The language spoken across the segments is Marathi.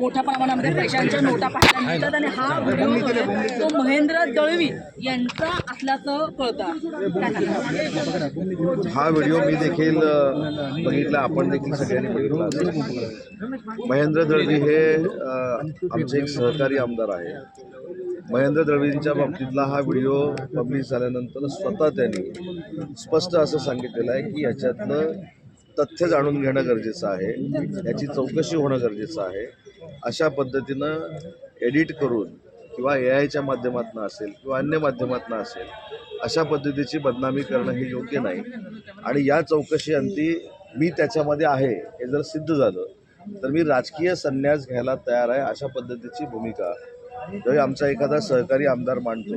मोठ्या प्रमाणामध्ये पैशांच्या नोटा पाहायला मिळतात आणि हा व्हिडिओ तो महेंद्र दळवी यांचा असल्याचं कळतं? हा व्हिडिओ मी देखील बघितला. आपण देखील सगळ्यांनी बघितला. महेंद्र दळवी हे आमचे एक सहकारी आमदार आहे. महेंद्र दळवींच्या बाबतीतला हा व्हिडिओ पब्लिश झाल्यानंतर स्वतः त्यांनी स्पष्ट असं सांगितलेलं आहे की याच्यातलं तथ्य जाणून घेणं गरजेचं आहे. याची चौकशी होणं गरजेचं आहे. अशा पद्धतीनं एडिट करून किंवा ए आयच्या माध्यमातून असेल किंवा अन्य माध्यमातून असेल अशा पद्धतीची बदनामी करणं हे योग्य नाही. आणि या चौकशी अंती मी त्याच्यामध्ये आहे हे जर सिद्ध झालं तर मी राजकीय संन्यास घ्यायला तयार आहे अशा पद्धतीची भूमिका. ज्यावेळी आमचा एखादा सहकारी आमदार मांडतो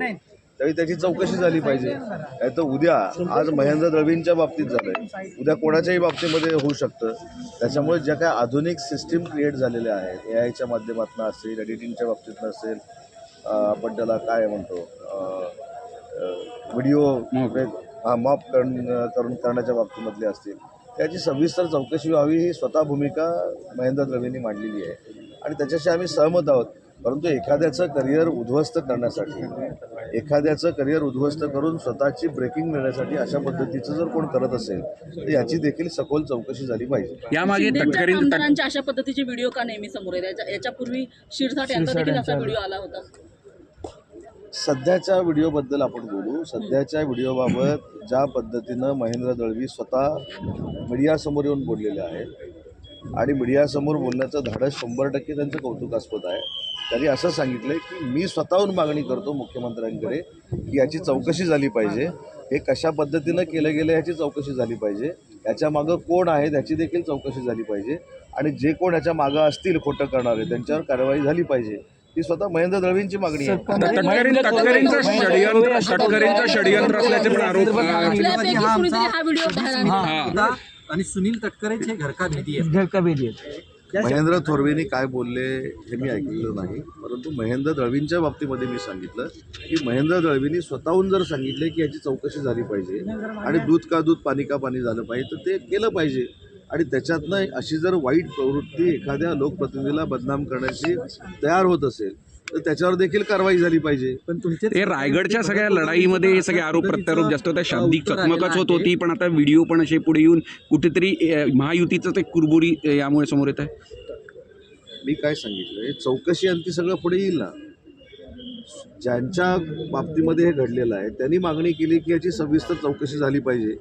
त्यावेळी त्याची चौकशी झाली पाहिजे. नाही तर उद्या आज महेंद्र द्रवींच्या बाबतीत झालंय. उद्या कोणाच्याही बाबतीमध्ये होऊ शकतं. त्याच्यामुळे ज्या काय आधुनिक सिस्टीम क्रिएट झालेल्या आहेत ए आयच्या माध्यमातून असेल एडिटिंगच्या बाबतीतनं असेल आपण त्याला काय म्हणतो व्हिडिओ हा मॉप करून करून करण्याच्या बाबतीमधले असतील. त्याची सविस्तर चौकशी व्हावी ही स्वतः भूमिका महेंद्र द्रवींनी मांडलेली आहे. आणि त्याच्याशी आम्ही सहमत आहोत. परंतु एखाद्याचं करिअर उद्ध्वस्त करण्यासाठी एखाद्याचं करिअर उद्ध्वस्त करून स्वतःची ब्रेकिंग मिळण्यासाठी अशा पद्धतीचं जर कोण करत असेल तर याची देखील सखोल चौकशी झाली पाहिजे. यामागे आमदारांच्या अशा पद्धतीचे व्हिडिओ का नेहमी समोर येतात? याच्यापूर्वी शिरसाट यांचा देखील असा व्हिडिओ आला होता. सध्याच्या व्हिडिओबद्दल आपण बोलू. सध्याच्या व्हिडिओबाबत ज्या पद्धतीनं महेंद्र दळवी स्वतः मीडियासमोर येऊन बोललेले आहेत आणि मीडियासमोर बोलण्याचं धाडस शंभर टक्के त्यांचं कौतुकास्पद आहे. त्यांनी असं सांगितलं की मी स्वतःहून मागणी करतो मुख्यमंत्र्यांकडे की याची चौकशी झाली पाहिजे. हे कशा पद्धतीनं केलं गेलं याची चौकशी झाली पाहिजे. याच्या मागं कोण आहे त्याची देखील चौकशी झाली पाहिजे. आणि जे कोण याच्या मागं असतील खोटं करणारे त्यांच्यावर कारवाई झाली पाहिजे. ही स्वतः महेंद्र दळवींची मागणी आहे. षडयंत्र असल्याचे पण आरोप आणि सुनील तटकरेचे घरका भेदी आहे घरका भेदी आहेत. महेंद्र थोरवेंनी काय बोलले हे मी ऐकलेलं नाही. परंतु महेंद्र दळवींच्या बाबतीमध्ये मी सांगितलं की महेंद्र दळवींनी स्वतःहून जर सांगितले की याची चौकशी झाली पाहिजे आणि दूध का दूध पाणी का पाणी झालं पाहिजे तर ते केलं पाहिजे. आणि त्याच्यातनं अशी जर वाईट प्रवृत्ती एखाद्या लोकप्रतिनिधीला बदनाम करण्याची तयार होत असेल तर त्याच्यावर देखील कारवाई झाली पाहिजे. पण तुमचे रायगडच्या सगळ्या लढाईमध्ये हे सगळे आरोप प्रत्यारोप जास्त होत्या शाब्दिक चकमकच होत होती पण आता व्हिडिओ पण असे पुढे येऊन कुठेतरी महायुतीचं ते कुरबुरी यामुळे समोर येत आहे. मी काय सांगितलं चौकशी अंती सगळं पुढे येईल ना? ज्यांच्या बाबतीमध्ये हे घडलेलं आहे त्यांनी मागणी केली की याची सविस्तर चौकशी झाली पाहिजे.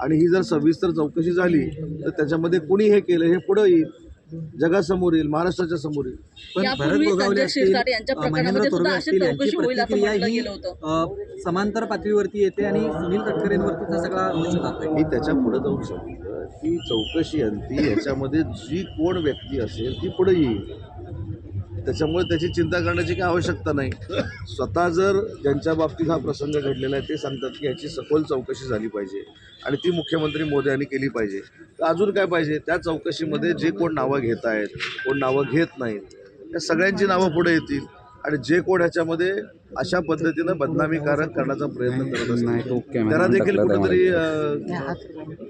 आणि ही जर सविस्तर चौकशी झाली तर त्याच्यामध्ये कुणी हे केलं हे पुढं येईल. जगासमोर येईल महाराष्ट्राच्या समोर येईल. पण भरत गोगावले असतील महेंद्र अशी असतील यांची चौकशी होईल असं प्रतिक्रिया ही समांतर पातळीवरती येते आणि सुनील तटकरेंवरती सगळा मी त्याच्या पुढे जाऊन सांगितलं की चौकशी अंती याच्यामध्ये जी कोण व्यक्ती असेल ती पुढे येईल. त्याच्यामुळे त्याची चिंता करण्याची काही आवश्यकता नाही. स्वतः जर ज्यांच्या बाबतीत हा प्रसंग घडलेला आहे ते सांगतात की याची सखोल चौकशी झाली पाहिजे आणि ती मुख्यमंत्री मोदी यांनी केली पाहिजे. तर अजून काय पाहिजे? त्या चौकशीमध्ये जे कोण नावं घेत आहेत कोण नावं घेत नाहीत या सगळ्यांची नावं पुढे येतील. आणि जे कोण ह्याच्यामध्ये अशा पद्धतीनं बदनामीकारक करण्याचा प्रयत्न करत नाही, तो असतील कॅमेरा त्यांना देखील कुठेतरी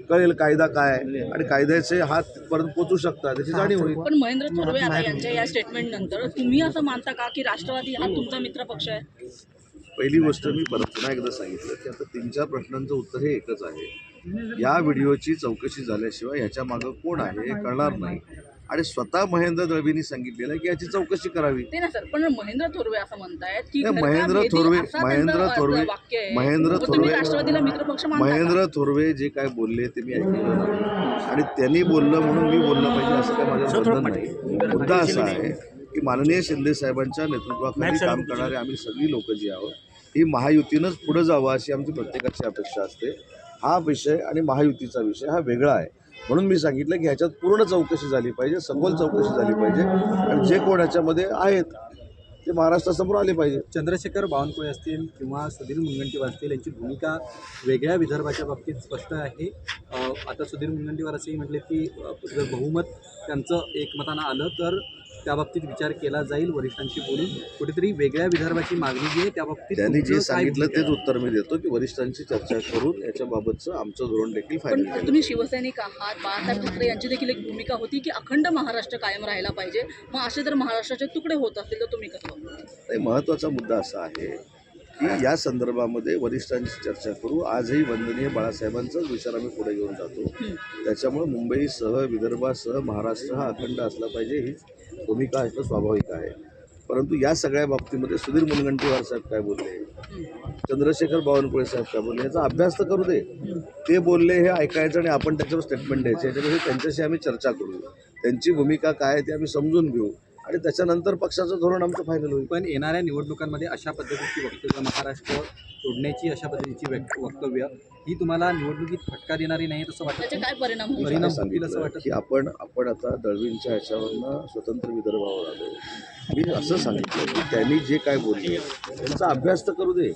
कळेल कायदा काय आणि कायद्याचे हात परत पोचू शकतात त्याची जाणीव होईल. पण महेंद्र थोरवे आता यांच्या या स्टेटमेंट नंतर तुम्ही असं मानता का की राष्ट्रवादी हा तुमचा मित्र पक्ष आहे? पहिली गोष्ट मी परत पुन्हा एकदा सांगितलं की आता तीन चार प्रश्नांचं उत्तर हे एकच आहे. या व्हिडिओची चौकशी झाल्याशिवाय ह्याच्या मागं कोण आहे हे कळणार नाही. आणि स्वतः महेंद्र दळवींनी सांगितलेलं आहे की याची चौकशी करावी. ते ना सर पण महेंद्र थोरवे असं म्हणतायत की नाही, महेंद्र थोरवे- महेंद्र थोरवे-. महेंद्र थोरवे- राष्ट्रवादीला मित्रपक्ष? महेंद्र थोरवे जे काय बोलले ते मी ऐकलेलं नाही. आणि त्यांनी बोललं म्हणून मी बोललं पाहिजे असं काय माझं बंधन नाही. मुद्दा असा आहे की माननीय शिंदे साहेबांच्या नेतृत्वाखाली काम करणारे आम्ही सगळी लोक जी आहोत ही महायुतीनंच पुढं जावं अशी आमची प्रत्येकाची अपेक्षा असते. हा विषय आणि महायुतीचा विषय हा वेगळा आहे. म्हणून मी सांगितलं की ह्याच्यात पूर्ण चौकशी झाली पाहिजे सखोल चौकशी झाली पाहिजे. आणि जे कोण ह्याच्यामध्ये आहेत ते महाराष्ट्रासमोर आले पाहिजे. चंद्रशेखर बावनकुळे असतील किंवा सुधीर मुनगंटीवार असतील यांची भूमिका वेगळ्या विदर्भाच्या बाबतीत स्पष्ट आहे. आता सुधीर मुनगंटीवार असेही म्हटले की जर बहुमत त्यांचं एकमतानं आलं तर त्या बाबतीत विचार केला जाईल वरिष्ठांशी बोलून. कुठेतरी वेगळ्या विदर्भाची मागणी जी आहे त्या बाबतीत त्यांनी जे सांगितलं तेच उत्तर मी देतो की वरिष्ठांची चर्चा करून याच्याबाबतचं आमचं धोरण देखील केलं. तुम्ही शिवसैनिक आहात. बाळासाहेब ठाकरे यांची देखील एक भूमिका होती की अखंड महाराष्ट्र कायम राहायला पाहिजे. मग असे जर महाराष्ट्राचे तुकडे होत असतील तर तुम्ही कसं महत्त्वाचा मुद्दा असा आहे की या संदर्भामध्ये वरिष्ठांची चर्चा करू. आजही वंदनीय बाळासाहेबांचाच विचार आम्ही पुढे घेऊन जातो. त्याच्यामुळे मुंबईसह विदर्भासह महाराष्ट्र हा अखंड असला पाहिजे ही भूमिका असणं स्वाभाविक आहे. परंतु या सगळ्या बाबतीमध्ये सुधीर मुनगंटीवार साहेब काय बोलले? चंद्रशेखर बावनकुळे साहेब काय बोलले? याचा अभ्यास तर करू दे. ते बोलले हे ऐकायचं आणि आपण त्याच्यावर स्टेटमेंट द्यायचे. याच्यापेक्षा त्यांच्याशी आम्ही चर्चा करू. त्यांची भूमिका काय आहे ते आम्ही समजून घेऊ. आणि त्याच्यानंतर पक्षाचं धोरण आमचं फायनल होईल. पण येणाऱ्या निवडणुकांमध्ये अशा पद्धतीची वक्तव्य महाराष्ट्र सोडण्याची अशा पद्धतीची वक्तव्य ही तुम्हाला निवडणुकीत फटका देणारी नाही असं वाटतं त्याचे काय परिणाम परिणाम होतील असं सांगितलं वाटत की आपण आपण आता दळवींच्या ह्याच्यावरनं स्वतंत्र विदर्भावर आलो मी असं सांगितलं की त्यांनी जे काय बोलले त्यांचा अभ्यास तर करू दे.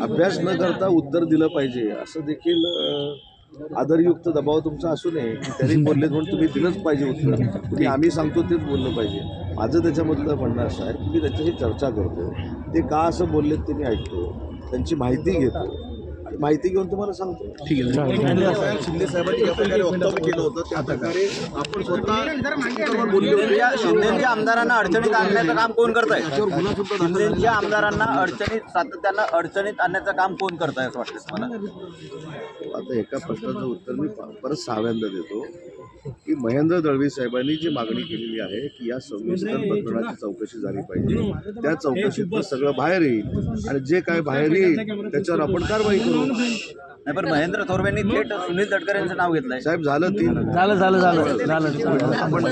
अभ्यास न करता उत्तर दिलं पाहिजे असं देखील आदरयुक्त दबाव तुमचा असू नये त्यांनी बोलले म्हणून तुम्ही दिलंच पाहिजे उत्तर. तुम्ही आम्ही सांगतो तेच बोललं पाहिजे. माझं त्याच्यामधलं म्हणणं असं आहे की मी त्यांच्याशी चर्चा करतो ते का असं बोललेत ते मी ऐकतो त्यांची माहिती घेतो माहिती घेऊन तुम्हाला सांगतो. ठीक आहे शिंदे साहेबांनी प्रकारे वक्तव्य केलं होतं. त्या प्रकारे आपण स्वतः बोललो. शिंदेच्या शिंदेच्या आमदारांना अडचणीत आणण्याचं काम कोण करत आहे शिंदेच्या आमदारांना अडचणीत सातत्यानं अडचणीत आणण्याचं काम कोण करत आहे असं वाटतं तुम्हाला? आता एका प्रश्नाचं उत्तर मी परत सहाव्यांदा देतो. की महेंद्र दळवी साहेबांनी जी मागणी केलेली आहे की या सविस्तर प्रकरणाची चौकशी झाली पाहिजे. त्या चौकशीत सगळं बाहेर येईल. आणि जे काय बाहेर येईल त्याच्यावर आपण कारवाई करू. नाही पण महेंद्र थोरवेंनी थेट सुनील तटकरे यांचं नाव घेतलंय. साहेब झालं तीन. झालं झालं झालं झालं. आपण